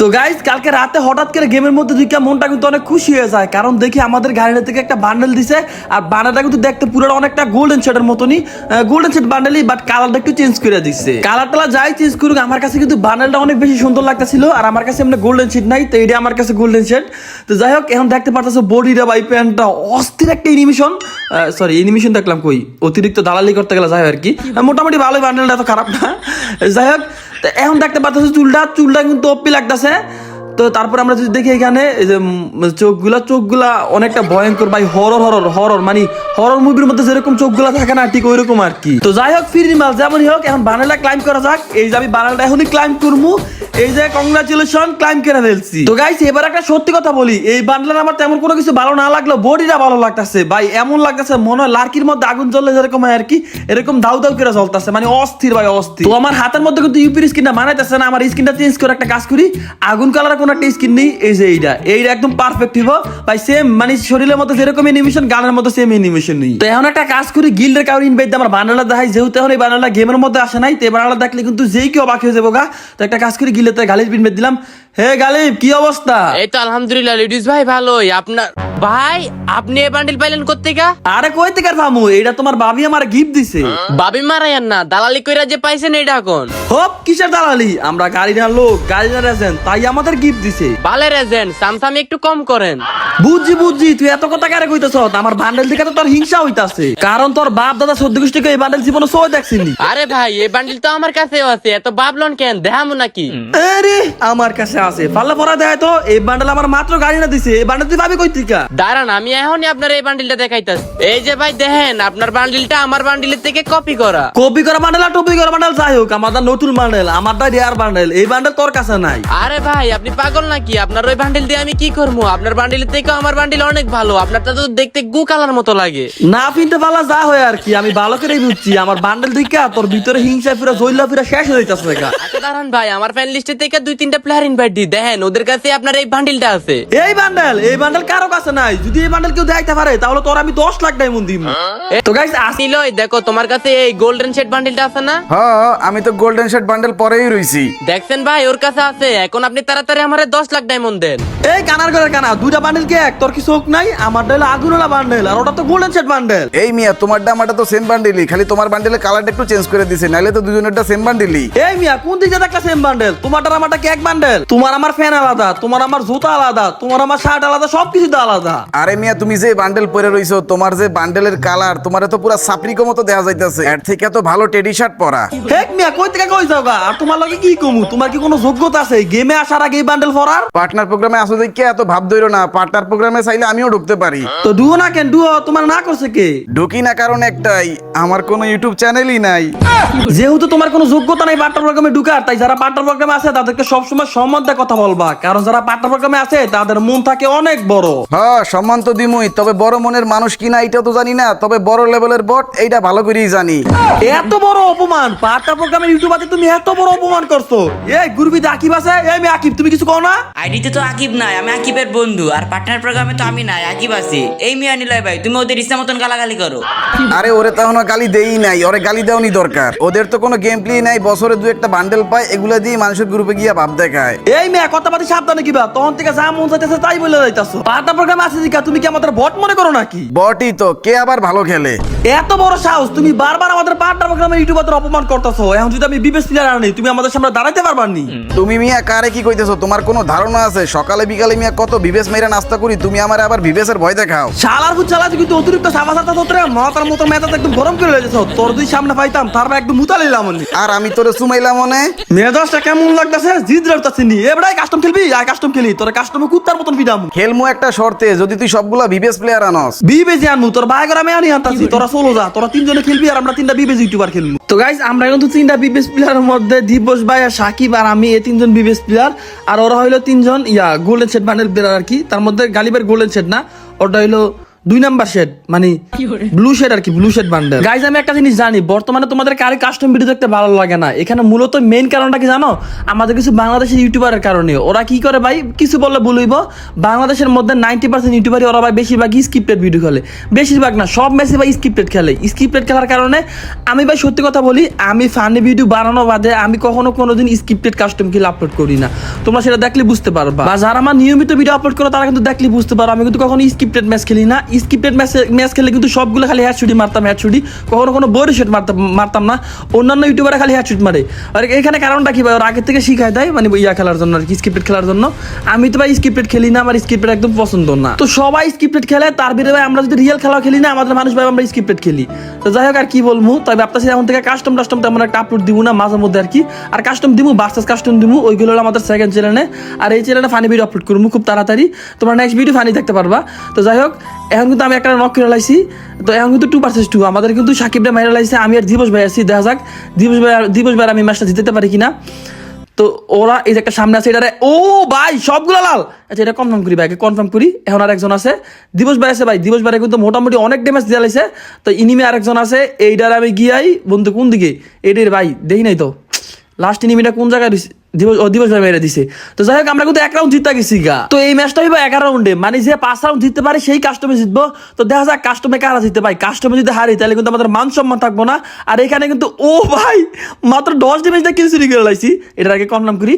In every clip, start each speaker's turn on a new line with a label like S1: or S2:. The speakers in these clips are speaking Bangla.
S1: তো গাইজ কালকে রাতে হঠাৎ করে গেমের মধ্যে ঢুকে মনটা কিন্তু অনেক খুশি হয়ে যায়। কারণ দেখি আমাদের গাড়িটা থেকে একটা বান্ডেল দিছে, আর বান্ডেলটা কিন্তু দেখতে পুরো অনেকটা গোল্ডেন শেডের মতনই গোল্ডেন শেড বান্ডেলই বাট কালারটা একটু চেঞ্জ করে দিচ্ছে কালার টালা যাই চেঞ্জ করুক, আমার কাছে কিন্তু বান্ডেলটা অনেক বেশি সুন্দর লাগতেছিল, আর আমার কাছে এমনি গোল্ডেন শেড নাই, তো এটা আমার কাছে গোল্ডেন শেড তো যাই হোক, এখন দেখতে পারতেছো বডিটা বাই প্যান্টটা অস্থির একটা এনিমেশন সরি এনিমেশন দেখলাম কই? অতিরিক্ত দালালি করতে গেলে যাই আর কি। মোটামুটি ভালোই বান্ডেলটা এত খারাপ না। যাই হোক তো এখন দেখতে পাচ্ছি চুলটা চুলটা কিন্তু অপ্পি লাগতেছে। তো তারপর আমরা যদি দেখি এখানে যে চোখগুলা চোখগুলা অনেকটা ভয়ঙ্কর, ভাই হরর হরর হরর মানে হরর মুভির মধ্যে যেরকম চোখগুলা থাকে না, ঠিক ওইরকম আর কি। তো যাই হোক ফিরি মাল যেমনই হোক, এখন বানালা ক্লাইম করা যাক। এই যে আমি বানালটা এখনই ক্লাইম করব এই যে কংগ্রাচুলেশন ক্লাইম করে ফেলছি। তো গাইস এবার একটা সত্যি কথা বলি, এই বান্ডলার আমার তেমন কোনো কিছু ভালো না লাগল বডিটা ভালো লাগতেছে। ভাই, এমন লাগতেছে, মনে হয় লার্কির মধ্যে আগুন জ্বললে যেরকম হয় আর কি, এরকম দাউ দাউ করে জ্বলতেছে মানে অস্থির, ভাই, অস্থির। তো আমার হাতের মধ্যে কিন্তু ইউপির স্কিনটা মানাইতেছে না, আমার স্কিনটা চেঞ্জ করে একটা কাজ করি, আগুন কালারের একটা স্কিন নেই, এই যে এইটা। এইটা একদম পারফেক্ট হইব। ভাই সেম মানে শরীরের মতো যেরকম এনিমেশন গানের মতো সেম এনিমেশন নেই। তো এখন একটা কাজ করি গিল্ডের কাউর ইনভাইট আমার বানালা দেখাই। যেহেতু এখন এই বানালা গেমের মধ্যে আসে নাই, তো বানালা দেখলে কিন্তু যেই কেউ বাকি হয়ে যাব গা। তো একটা কাজ করি গিল্ডের গালিব ইনভাইট দিলাম। হে গালিব, কি অবস্থা?
S2: এই তো আলহামদুলিল্লাহ লেডিস ভাই, ভালোই। আপনার ভাই আপনি এ বান্ডিল পাইলেন কোত্থেকে?
S1: আরে কই থেকে ফামু এটা তোমার ভাবি আমার গিফট দিছে।
S2: বাবি মারাইয়ান না দালালি কইরা যে পাইছেন এটা এখন
S1: হোপ কিসের দালালি? আমরা গাড়ি না লোক গাড়ি না রেজেন তাই আমাদের গিফট দিছে।
S2: বালের এজেন্ট সামসামি একটু কম করেন।
S1: বুঝছি বুঝছি তুই এত কথা কারে কইতেছ? আমার বান্ডেল দিকে তো তোর হিংসা হইতাছে। কারণ তোর বাপ দাদা সদ্য গোষ্ঠীকে এই বান্ডেল জীবনে সই দেখছিনি
S2: আরে ভাই এই বান্ডিল তো আমার কাছেও আছে এত ভাবলন কেন? দেখামু নাকি?
S1: আরে আমার কাছে আছে। পাল্লা পড়া দেয় তো এই বান্ডেল আমার মাত্র গাড়ি না দিছে। এই বান্ডেল তুই ভাবি কই থেকে?
S2: দাঁড়ান আমি এখনই আপনার এই বান্ডিলটা দেখাইতাস এই যে ভাই দেখেন আপনার বান্ডিলটা আমার বান্ডিলের থেকে কপি করা।
S1: কপি করা বান্ডেল আর টপি করা বান্ডেল যাই হোক আমারটা নতুন বান্ডেল আমারটা রেয়ার বান্ডেল। এই বান্ডেল তোর কাছে নাই।
S2: আরে ভাই আপনি পাগল নাকি? আপনার ওই বান্ডিল দিয়ে আমি কি করব? আপনার বান্ডিলের থেকে আমার বান্ডিল অনেক ভালো। আপনারটা তো দেখতে গু কালার মতো লাগে।
S1: না পিনতে পারলা যা হয় আর কি আমি ভালো করেই বুঝছি। আমার বান্ডেল দিকা তোর ভিতরে হিংসা ফিরা জইলা ফিরা শেষ হয়ে গা।
S2: আচ্ছা দাঁড়ান ভাই আমার ফ্যান লিস্টে থেকে দুই তিনটা প্লেয়ার ইনভাইট দিই। দেখেন ওদের কাছে আপনার এই বান্ডিলটা আছে।
S1: এই বান্ডেল এই বান্ডেল কারও কাছে নাই। যদি এই বান্ডেল কেউ দেখতে পারে তাহলে তোর আমি দশ লাখ ডায়মন্ড দিব তো গাইস আসি
S2: নিলয় দেখো তোমার কাছে এই গোল্ডেন শেড বান্ডিলটা আছে না?
S3: হ্যাঁ আমি তো গোল্ডেন শেড বান্ডেল পরেই রইছি।
S2: দেখছেন ভাই ওর কাছে আছে। এখন আপনি তাড়াতাড়ি আমারে দশ লাখ ডায়মন্ড দেন।
S1: এই কানার করে কানা দুইটা বান্ডেল কে এক? তোর কি চোখ নাই? আমার ডাইল আগুনওয়ালা বান্ডেল আর ওটা তো গোল্ডেন সেট বান্ডেল
S3: এই মিয়া তোমারটা আমারটা তো সেম বান্ডেলই খালি তোমার বান্ডেলের কালারটা একটু চেঞ্জ করে দিছে নাইলে তো দুজনেরটা সেম বান্ডেলই
S1: এই মিয়া কোন দিকে একটা সেম বান্ডেল তোমারটা আমারটা কি এক বান্ডেল তোমার আমার ফ্যান আলাদা তোমার আমার জুতা আলাদা তোমার আমার শার্ট আলাদা সবকিছু তো আলাদা
S3: আরে মিয়া তুমি যে বান্ডেল পরে রইছো তোমার যে বান্ডেলের কালার তোমার তো পুরো সাপরিকো মতো দেখা যাইতাছে। এর থেকে তো ভালো টেডি শার্ট পরা।
S1: হেক মিয়া কই থেকে কই যাও গা? আর তোমার লগে কি কমু? তোমার কি কোনো যোগ্যতা আছে? গেমে আসার আগে বান্ডেল পরার?
S3: পার্টনার প্রোগ্রামে আসো দেখে এত ভাব ধরো না? পার্টনার প্রোগ্রামে চাইলে আমিও ঢুকতে পারি।
S1: তো ডুও না কেন? ডুও তোমার না করছে কে?
S3: ঢুকি না কারণ একটাই আমার কোনো ইউটিউব চ্যানেলই নাই।
S1: যেহেতু তোমার কোনো যোগ্যতা নাই পার্টনার প্রোগ্রামে ঢুকার তাই যারা পার্টনার প্রোগ্রামে আছে তাদেরকে সবসময় সম্মান দিয়ে কথা বলবা। কারণ যারা পার্টনার প্রোগ্রামে আছে তাদের মন থাকে অনেক বড়।
S3: হ্যাঁ সম্মান তো দিমুই তবে বড় মনের মানুষ কিনা এটা তো জানি না তবে বড় লেভেলের বট এইটা ভালো করেই জানি।
S1: এত বড় অপমান পার্টনার প্রোগ্রামের ইউটিউবাতে তুমি এত বড় অপমান করছ। এই গুরবিদ আকিব আছে? এই মে আকিব তুমি কিছু কও না?
S4: আইডিতে তো আকিব নাই আমি আকিবের বন্ধু আর পার্টনার প্রোগ্রামে তো আমি নাই আকিব আছি। এই মিয়া নিলয় ভাই তুমি ওদের ইচ্ছা মতন গালাগালি করো।
S3: আরে ওরে তখন গালি দেই নাই ওরে গালি দেওয়ানি দরকার। ওদের তো কোনো গেম প্লে নাই বছরে দু একটা বান্ডেল পায় এগুলা দিয়ে মানুষের গ্রুপে গিয়া ভাব দেখায়।
S1: এই মেয়ে কথা পাতি সাবধানে কিবা তখন থেকে যা মন চাইতেছে তাই বলে যাইতাছো। পার্টনার প্রোগ্রামে আছে জিকা তুমি কি আমাদের বট মনে করো নাকি?
S3: বটই তো কে আবার ভালো খেলে?
S1: এত বড় সাহস তুমি বারবার আমাদের পার্টনার প্রোগ্রামে ইউটিউবাদের অপমান করতেছো। এখন যদি আমি বিবেশ প্লেয়ার আনি তুমি আমাদের সামনে দাঁড়াইতে পারবার নি?
S3: তুমি মিয়া কারে কি কইতেছো? তোমার কোনো ধারণা আছে? সকালে বিকালে মিয়া কত বিবেশ মেরে নাস্তা করি তুমি আমার আবার বিবেশের ভয় দেখাও।
S1: শালার ভূত চালাচ্ছে কিন্তু অতিরিক্ত সাথা তোরে মাথার মতো মেজাজ একদম গরম করে লেগেছো তোর দুই সামনে পাইতাম তারপর একদম মুতা লইলাম অন্য
S3: আর আমি তোরে সুমাইলাম মনে?
S1: মেজাজটা কেমন লাগতেছে? জিদ রাখতেছে নি কাস্টম খেলবি? আয় কাস্টম খেলি। তোর কাস্টমে কুত্তার মতন বিদাম
S3: খেলমু একটা শর্তে যদি তুই সবগুলা বিবেস প্লেয়ার আনস।
S1: বিবেজি আনমু তোর ভাই করে আমি আনি আনতাছি তোরা চলো যা তোরা তিনজনে খেলবি আর আমরা তিনটা বিবেজ ইউটিউবার খেলব তো গাইস আমরা কিন্তু তিনটা বিবেস প্লেয়ারের মধ্যে দিবস ভাই আর সাকিব আর আমি এই তিনজন বিবেস প্লেয়ার আর ওরা হইল তিনজন ইয়া গোল্ডেন সেট বান্ডেল প্লেয়ার আর কি। তার মধ্যে গালিবের গোল্ডেন সেট না ওটা হইল দুই নাম্বার শেড মানে ব্লু শেড আর কি ব্লু শেড বান্ডেল। গাইজ আমি একটা জিনিস জানি বর্তমানে তোমাদের কারি কাস্টম ভিডিও দেখতে ভালো লাগে না। এখানে মূলত মেইন কারণটা কি জানো? আমাদের কিছু বাংলাদেশের ইউটিউবারের কারণে। ওরা কি করে ভাই? কিছু বললে বলইব বাংলাদেশের মধ্যে নাইনটি পার্সেন্ট ইউটিউবারই ওরা ভাই বেশিরভাগই স্ক্রিপ্টেড ভিডিও খেলে। বেশিরভাগ না সব মেসি ভাই স্ক্রিপ্টেড খেলে। স্ক্রিপ্টেড খেলার কারণে আমি ভাই সত্যি কথা বলি আমি ফানি ভিডিও বানানো বাদে আমি কখনো কোনোদিন স্ক্রিপ্টেড কাস্টম খেলে আপলোড করি না। তোমরা সেটা দেখলে বুঝতে পারবা। বা যারা আমার নিয়মিত ভিডিও আপলোড করো তারা কিন্তু দেখলে বুঝতে পারো। আমি কিন্তু কখনো স্ক্রিপ্টেড ম্যাচ খেলি না। স্ক্রিপ্টেড ম্যাচ ম্যাচ খেলে কিন্তু সবগুলো খালি হেডশুটি মারতাম হেডশুটি কখনো কোনো বড় শট মারতাম মারতাম না। অন্যান্য ইউটিউবারে খালি হেডশুট মারে। আর এখানে কারণটা কি? ভাই ওরা আগের থেকে শিখায় দেয় মানে ইয়া খেলার জন্য আর কি স্ক্রিপ্টেড খেলার জন্য। আমি তো ভাই স্ক্রিপ্টেড খেলি না, আমার স্ক্রিপ্টেড একদম পছন্দ না। তো সবাই স্ক্রিপ্টেড খেলে, তার ভিতরে ভাই আমরা যদি রিয়েল খেলাও খেলি না, আমাদের মানুষ ভাই আমরা স্ক্রিপ্টেড খেলি। তো যাই হোক, আর কি বলব? তবে আপনার এখন থেকে কাস্টম টাস্টম তেমন একটা আপলোড দিব না, মাঝে মধ্যে আর কি। আর কাস্টম দিব বার্সাস কাস্টম দিব, ওইগুলো হলো আমাদের সেকেন্ড চ্যানেলে আর এই চ্যানেলে ফানি ভিডিও আপলোড করব, খুব তাড়াতাড়ি। তোমরা নেক্সট ভিডিও ফানি দেখতে পারবা। তো যাই হোক এখন কিন্তু আমি একটা নক করে লাইছি। তো এখন কিন্তু টু পার্সেস টু আমাদের কিন্তু সাকিবরা মাইরা লাইছে, আমি আর দিবস ভাই আছি, দেখা যাক। দিবস ভাই দিবস ভাই আমি ম্যাচটা জিততে পারি কিনা। তো ওরা এই যে একটা সামনে আছে, এটারে ও ভাই, সবগুলো লাল। আচ্ছা এটা কনফার্ম করি ভাই কনফার্ম করি। এখন আর একজন আছে। দিবস ভাই আছে ভাই, দিবস ভাই কিন্তু মোটামুটি অনেক ড্যামেজ দিয়ে লাইছে। তো ইনিমে আরেকজন আছে এইটার আমি গিয়াই, বন্ধু কোন দিকে? এইটার ভাই দেখি নাই তো। লাস্ট ইনিমিটা কোন জায়গায়? দিবস ভাই মেরে দিছে। তো যাই হোক, আমরা কিন্তু এক রাউন্ড জিতে গেছি গা। তো এই ম্যাচটা রাউন্ডে মানে যে পাঁচ রাউন্ড জিততে পারে, সেই কাস্টমে জিতবো। তো দেখা যাক কাস্টমে কারা পাই কাস্টমে যদি হারি, তাহলে কিন্তু আমাদের মান সম্মান থাকব না। আর এখানে কিন্তু, ও ভাই, মাত্র দশ এটার আগে করি।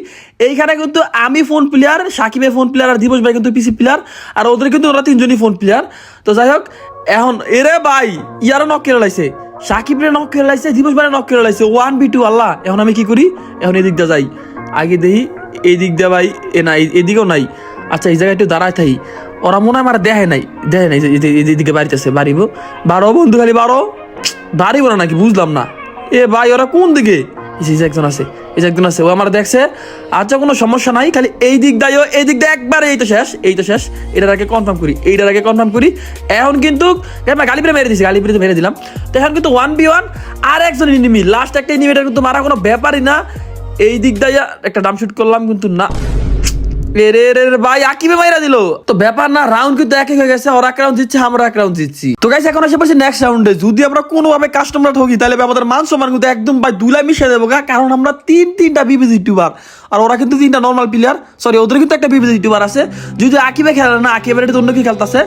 S1: এইখানে কিন্তু আমি ফোন প্লেয়ার সাকিবের ফোন প্লেয়ার আর দিবস ভাই কিন্তু পিসি প্লেয়ার আর ওদের কিন্তু ওরা তিনজনই ফোন প্লেয়ার তো যাই হোক, এখন, এরে ভাই, ইয়ারও নক করে লাইছে। সাকিবরে নক করে লাইছে, দিবস ভাই নক করে লাইছে। ওয়ান বি টু আল্লাহ। এখন আমি কি করি? এখন এদিক দিয়ে যাই। আগে দেখি, এই দিক দিয়ে ভাই, এ না এদিকেও নাই। আচ্ছা এই জায়গায় একটু দাঁড়ায় থাই ওরা মনে হয় আমার দেহে নাই দেহে নাই এদিকে বাড়িতেছে, বাড়িব। বারো বন্ধু খালি বারো বাড়িব না নাকি, বুঝলাম না। এ ভাই, ওরা কোন দিকে? একজন আছে, এই একজন আছে, ও আমার দেখছে। আচ্ছা কোনো সমস্যা নাই, খালি এই দিক দিয়ে এই দিক দিয়ে একবার, এই তো শেষ, এই তো শেষ। এটার আগে কনফার্ম করি, এইটার আগে কনফার্ম করি। এখন কিন্তু গালি পেরে মেরে দিছি, গালি পেরে মেরে দিলাম। তো এখন কিন্তু ওয়ান বি ওয়ান আর একজন ইনিমি লাস্ট একটা ইনিমিটার কিন্তু মারা কোনো ব্যাপারই না। এই দিক দিয়ে একটা ডাম শুট করলাম কিন্তু না। আছে।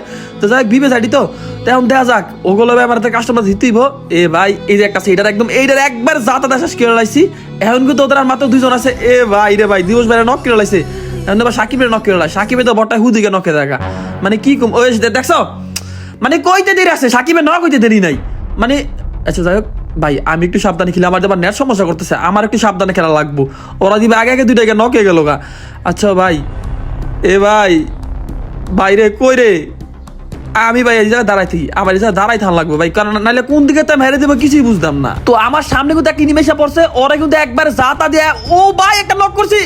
S1: দেখা যাক এ ভাই, এই যে একটা একদম, এইটার একবার এখন কিন্তু ওদের আর মাত্র দুইজন আছে। এ ভাই রে ভাই, দিবস ভাই নক লাইছে। এখন আবার সাকিবের নক সাকিবে তো বটায় হুদিকে নকে দেখা। মানে কি কম ওই দেখছ? মানে কইতে দেরি আছে সাকিবে নক হইতে দেরি নাই। মানে আচ্ছা যাই হোক, ভাই, আমি একটু সাবধানে খেলে, আমার নেট সমস্যা করতেছে, আমার একটু সাবধানে খেলা লাগবো। ওরা দিবে আগে আগে দুইটাকে নকে গেল গা। আচ্ছা ভাই, এ ভাই বাইরে কই রে? আমি ভাই এই জায়গায় দাঁড়াই থাকি আমার এই জায়গায় দাঁড়াই থান লাগবে, ভাই, কারণ নাহলে কোন দিকে তো মেরে দেবো কিছুই বুঝতাম না। তো আমার সামনে কিন্তু একটা নিমেষা পড়ছে, ওরা কিন্তু একবার জাতা দিয়ে, ও ভাই, একটা নক করছি।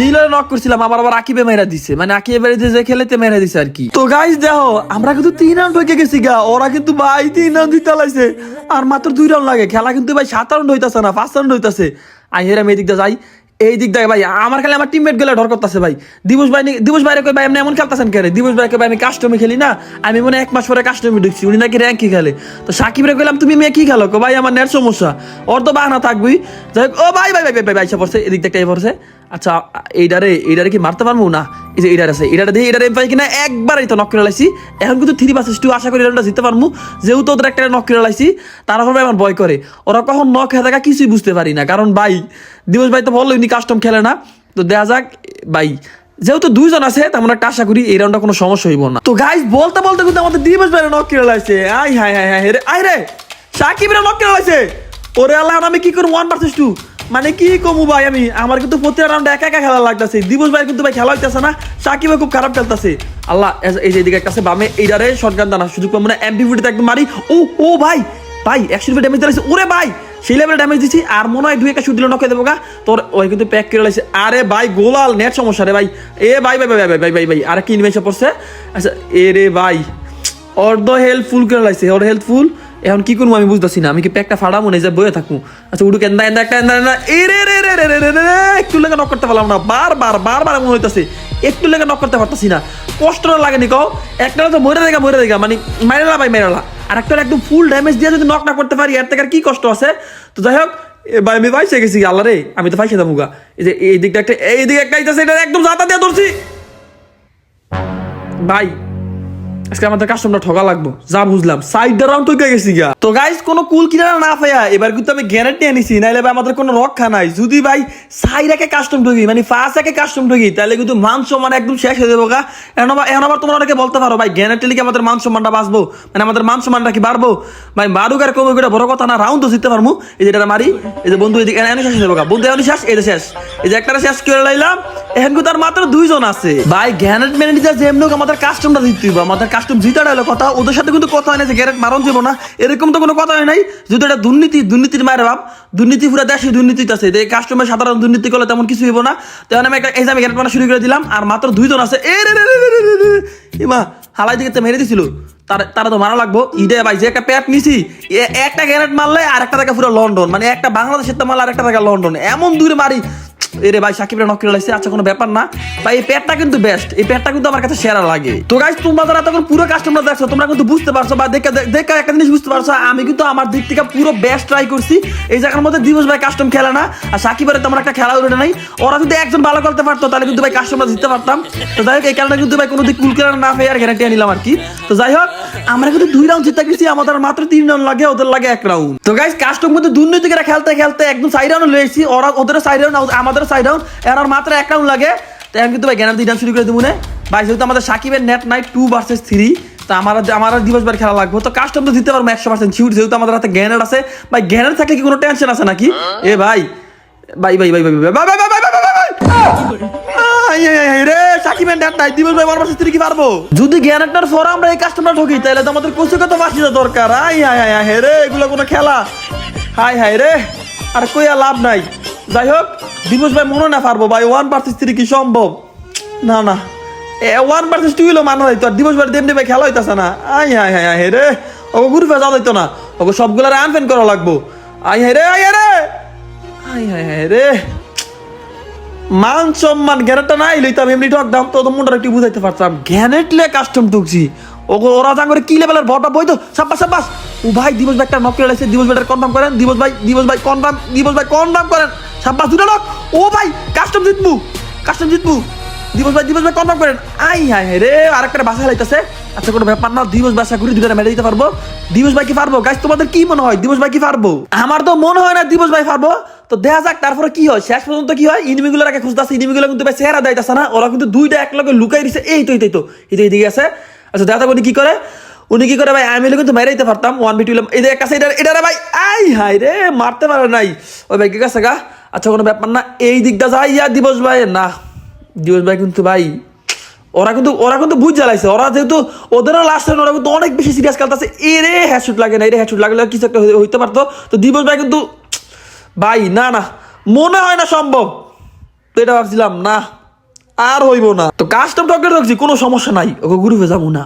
S1: নীলের নক করছিলাম আমার আবার আকিবে মেরা দিছে। মানে আকিবে বাড়িতে যে খেলেতে মেরা দিছে আর কি। তো গাইস দেখো, আমরা কিন্তু তিন রাউন্ড হয়ে গেছি গা। ওরা কিন্তু ভাই তিন রাউন্ড দিতে লাইছে। আর মাত্র দুই রাউন্ড লাগে। খেলা কিন্তু ভাই সাত রাউন্ড হইতাছে না, পাঁচ রাউন্ড হইতাছে। আই হেরাম, এই দিক দিয়ে যাই। এই দিক দিয়ে ভাই, আমার খালি আমার টিমমেটগুলো ডর করতেছে ভাই। দিবস ভাই দিবস ভাইরে কই ভাই, এমনি এমন খেলতেছেন দিবস ভাইকে ভাই, আমি কাস্টমে খেলি না। আমি মনে এক মাস পরে কাস্টমে ঢুকছি উনি নাকি র্যাঙ্কি খেলে। তো সাকিবরে কইলাম, তুমি মেয়ে কি খেলো? ভাই, আমার নেট সমস্যা। ওর তো বাহানা থাকবি যাই ও ভাই ভাই ভাই ভাই ভাই পড়ছে। এদিক পড়ছে। আচ্ছা এইটারে এইটারে কি মারতে পারব? না, এই যে এইটার আছে। এইটারে দিয়ে কিনা একবারই তো নক লাইছি। এখন কিন্তু থ্রি বাসেস টু আশা করি জিততে পারব। যেহেতু ওদের একটা নক লাইছি, তারা ভাবে আমার ভয় করে। ওরা কখন নক থাকা কিছুই বুঝতে পারি না। কারণ ভাই, দিবস ভাই তো বলল, উনি কাস্টম খেলে না। তো দেখা যাক, ভাই, যেহেতু দুইজন আছে তেমন একটা আশা করি এই রাউন্ডটা কোনো সমস্যা হইব না। তো গাইস বলতে বলতে কিন্তু আমাদের দিবস ভাই নক লাইছে। আই হাই হাই হাই রে আই রে, সাকিব রে নক লাইছে। ওরে আল্লাহ, আমি কি করব? ওয়ান ভার্সেস টু মানে কি কমু ভাই আমি? আমার কিন্তু প্রতি রাউন্ডে একা একা খেলা লাগতেছে। দিবস ভাই কিন্তু ভাই খেলা হইতেছে না, সাকিবে খুব খারাপ খেলতেছে। আল্লাহ এই যে এদিকে আছে বামে এইটারে শটগান দানা সুযোগ পাবো না এমপি ফুটিতে একদম মারি। ও ও ভাই ভাই, একশো রুপে ড্যামেজ দিয়েছে ওরে ভাই, সেই লেভেলে ড্যামেজ দিচ্ছি আর মনে হয় দুই একটা দিলে নকে দেবো গা। তোর, ওই কিন্তু প্যাক করে লাইছে। আরে ভাই, গোলাল নেট সমস্যা রে ভাই। এ ভাই ভাই ভাই ভাই ভাই ভাই ভাই, আর কি ইনভেশন পড়ছে? আচ্ছা এ রে ভাই, অর্ধ হেল্পফুল করে লাইছে ওর হেল্পফুল এখন কি করব আমি বুঝতেছি না। আমি কি প্যাকটা ফাড়া মনে যে বয়ে থাকব? আচ্ছা উঠুক, এন্দা এন্দা, একটা, এন্দা এন্দা, এ, রে রে রে রে রে রে রে একটু লেগে নক করতে পারলাম না। বারবার বারবার মনে হইতেছে। একটু লেগে নক করতে পারতেছি না। কষ্ট লাগেনি, কও। একটা তো মরে দেখা মরে দেখা মানে মেরালা ভাই মেরালা আর একটা একদম ফুল ড্যামেজ দিয়ে যদি নক না করতে পারি, এর থেকে আর কি কষ্ট আছে? তো যাই হোক ভাই, আমি ভাইছে গেছি, আল্লাহ রে, আমি তো পাইছে দাম মুগা এই যে, এই দিকটা একটা, এই দিকে একটা আইতাছে, এটা একদম জাতা দিয়ে ধরছি। ভাই আজকে আমাদের লাগবো। যা বুঝলাম। সাইড রাউন্ড তো গেছি গা। তো গাইস কোনো কুল কিনা না পাইয়া এবার কিন্তু আমি গ্যারান্টি আনিছি, নাইলে ভাই আমাদের কোনো রক্ষা নাই। যদি ভাই সাইড কাস্টম ঠকি মানে ফার্স্ট কাস্টম ঠকি তাহলে কিন্তু মান সম্মান একদম শেষ হয়ে যাব গা। এখন এখন আবার তোমরা অনেকে বলতে পারো, ভাই গ্যারান্টি লিখে আমাদের মান সম্মানটা বাঁচবো? মানে আমাদের মান সম্মানটা কি বাড়বো? ভাই বারুক আর কমে বড় কথা না রাউন্ড তো জিততে পারব এই যে এটা মারি, এই যে বন্ধু এদিকে, এনে শেষ হয়ে যাব গা। বন্ধু এখন শেষ শেষ। এই যে একটা শেষ করে লাইলাম, এখন কিন্তু আর মাত্র দুইজন আছে। ভাই গ্যানেট ম্যানেজার যেমন আমাদের কাস্টমটা জিততে হবে আমাদের কাস্টম জিতাটা হলো কথা, ওদের সাথে কিন্তু কথা হয় না যে গ্যারেট মারণ যাব না। এরকম তো কোনো কথা হয় নাই। যদি এটা দুর্নীতি, দুর্নীতির মায়ের ভাব দুর্নীতি পুরো দেশে দুর্নীতি আছে এই কাস্টমার সাধারণ দুর্নীতি করলে তেমন কিছু হইব না। তখন আমি একটা যে আমি গ্যারেট মারা শুরু করে দিলাম, আর মাত্র দুইজন আছে। এ রে রে রে রে রে রে রে। ইমা, হালাই দিকে মেরে দিছিল। তার তো মারা লাগবো। ইডে ভাই, যে একটা প্যাট নিছি একটা গ্যারেট মারলে আর একটা জায়গা পুরো লন্ডন। মানে একটা বাংলাদেশের তো মারলে আর একটা জায়গা লন্ডন। এমন দূরে মারি। এরে ভাই, সাকিবের নক করে লাগছে আচ্ছা কোনো ব্যাপার না। ভাই, এই প্যাটটা কিন্তু বেস্ট এই প্যাটটা কিন্তু আমার কাছে সেরা লাগে। তো গাইস তোমরা যারা তখন পুরো কাস্টমার দেখছ, তোমরা কিন্তু বুঝতে পারছ বা দেখে দেখে একটা জিনিস বুঝতে পারছ, আমি কিন্তু আমার দিক থেকে পুরো বেস্ট ট্রাই করছি। এই জায়গার মধ্যে দিবস ভাই কাস্টম খেলে না, আর সাকিবের তেমন একটা খেলা উঠে নাই। ওরা যদি একজন ভালো করতে পারতো, তাহলে কিন্তু ভাই কাস্টমার জিততে পারতাম। তো যাই হোক, এই কারণে কিন্তু ভাই কোনো দিক কুল কেনা না পেয়ে আর গ্যারান্টি নিলাম আর কি। তো যাই হোক, আমরা কিন্তু দুই রাউন্ড জিতে গেছি, আমাদের মাত্র তিন রাউন্ড লাগে, ওদের লাগে এক রাউন্ড তো গাইস কাস্টম কিন্তু দুর্নীতিকেরা খেলতে খেলতে একদম সাইড রাউন্ড লয়েছি ওরা ওদের সাইড রাউন্ড আমাদের সাইড রাউন্ড এর মাত্র এক রাউন্ড লাগে। কিন্তু ভাই দিয়ে শুরু করে দেবো না ভাই যেহেতু আমাদের সাকিবের নেট নাই টু ভার্সেস থ্রি আমার আমার খেলা লাগবে তো কাস্টম তো দিতে পারব একশো পার্সেন্ট শিউর যেহেতু আমাদের হাতে জ্ঞানের আছে ভাই জ্ঞানের থাকলে কি কোনো টেনশন আছে নাকি এ ভাই ভাই ভাই ভাই ভাই ভাই ভাই ভাই ভাই দিবস ভাই কি পারব যদি এই কাস্টমার তো আমাদের দরকার আই রে এগুলো কোনো খেলা রে আর কই আর লাভ নাই যাই হোক দিবস ভাই, মনে না পারব ভাই ওয়ান পার্সেস থ্রি কি সম্ভব? না না। এ ওয়ান পার্সেস টু হইল মানা হইতো আর দিবস ভাই দেমনি ভাই খেলা হইতাছে না। আই হাই হাই হাই রে। ওকে গ্রুপে যাওয়া হইতো না। ওকে সবগুলার আনফেন করা লাগবো। আই হাই রে আই হাই রে। আই হাই হাই রে। মান সম্মান জ্ঞানটা নাই লইতাম, এমনি ঠক দাম তো একটু বুঝাইতে পারতাম। জ্ঞানেটলে কাস্টম ঢুকছি। ওগো ওরা জাঙ্গরে কি লেভেলের ভরটা বই তো? সাব্বাস সাব্বাস। ও ভাই দিবস ভাই একটা নক লাগছে দিবস ভাইটার কনফার্ম করেন দিবস ভাই দিবস ভাই কনফার্ম দিবস ভাই কনফার্ম করেন। সাব্বাস দুটো নক ও ভাই কাস্টম জিতবু কাস্টম জিতবু। দিবস ভাই দিবস ভাই কনফার্ম করেন। আই হাই হাই রে আরেকটা বাসা লাইতাছে আচ্ছা কোনো ব্যাপার না দিবস বাসা করি দুটো মেরে দিতে পারব। দিবস ভাই কি পারব? গাইস তোমাদের কি মনে হয়? দিবস ভাই কি পারব? আমার তো মনে হয় না দিবস ভাই পারব। তো দেখা যাক তারপরে কি হয়? শেষ পর্যন্ত কি হয়? ইনিমিগুলো আগে খুঁজতেছে ইনিমিগুলো কিন্তু ভাই চেহারা দেয়তেছে না। ওরা কিন্তু দুইটা এক লগে লুকাই দিছে। এই তো এই তো, এই তো এইদিকে আছে। আচ্ছা যাক উনি কি করে? উনি কি করে, ভাই, আমি কিন্তু মেরে দিতে পারতাম ওয়ান বি টু এই কাছে এটা এটা ভাই, আই হাই রে, মারতে পারে নাই। ওই ভাই, কি কাছে গা? আচ্ছা কোনো ব্যাপার না, এই দিকটা যাই ইয়া দিবস ভাই, না, দিবস ভাই কিন্তু ভাই, ওরা কিন্তু ওরা কিন্তু বুঝ জ্বালাইছে। ওরা যেহেতু, ওদেরও লাস্ট ওরা কিন্তু অনেক বেশি সিরিয়াস খেলতেছে। এ রে হ্যাশুট লাগে না এ রে হ্যাশুট লাগলে কিছু একটা হইতে পারতো। তো দিবস ভাই কিন্তু, ভাই, না না, মনে হয় না সম্ভব। তো এটা ভাবছিলাম, না। আর হইব না। তো কাস্টম টকে রাখছি কোনো সমস্যা নাই। ওকে গ্রুপে যাব না।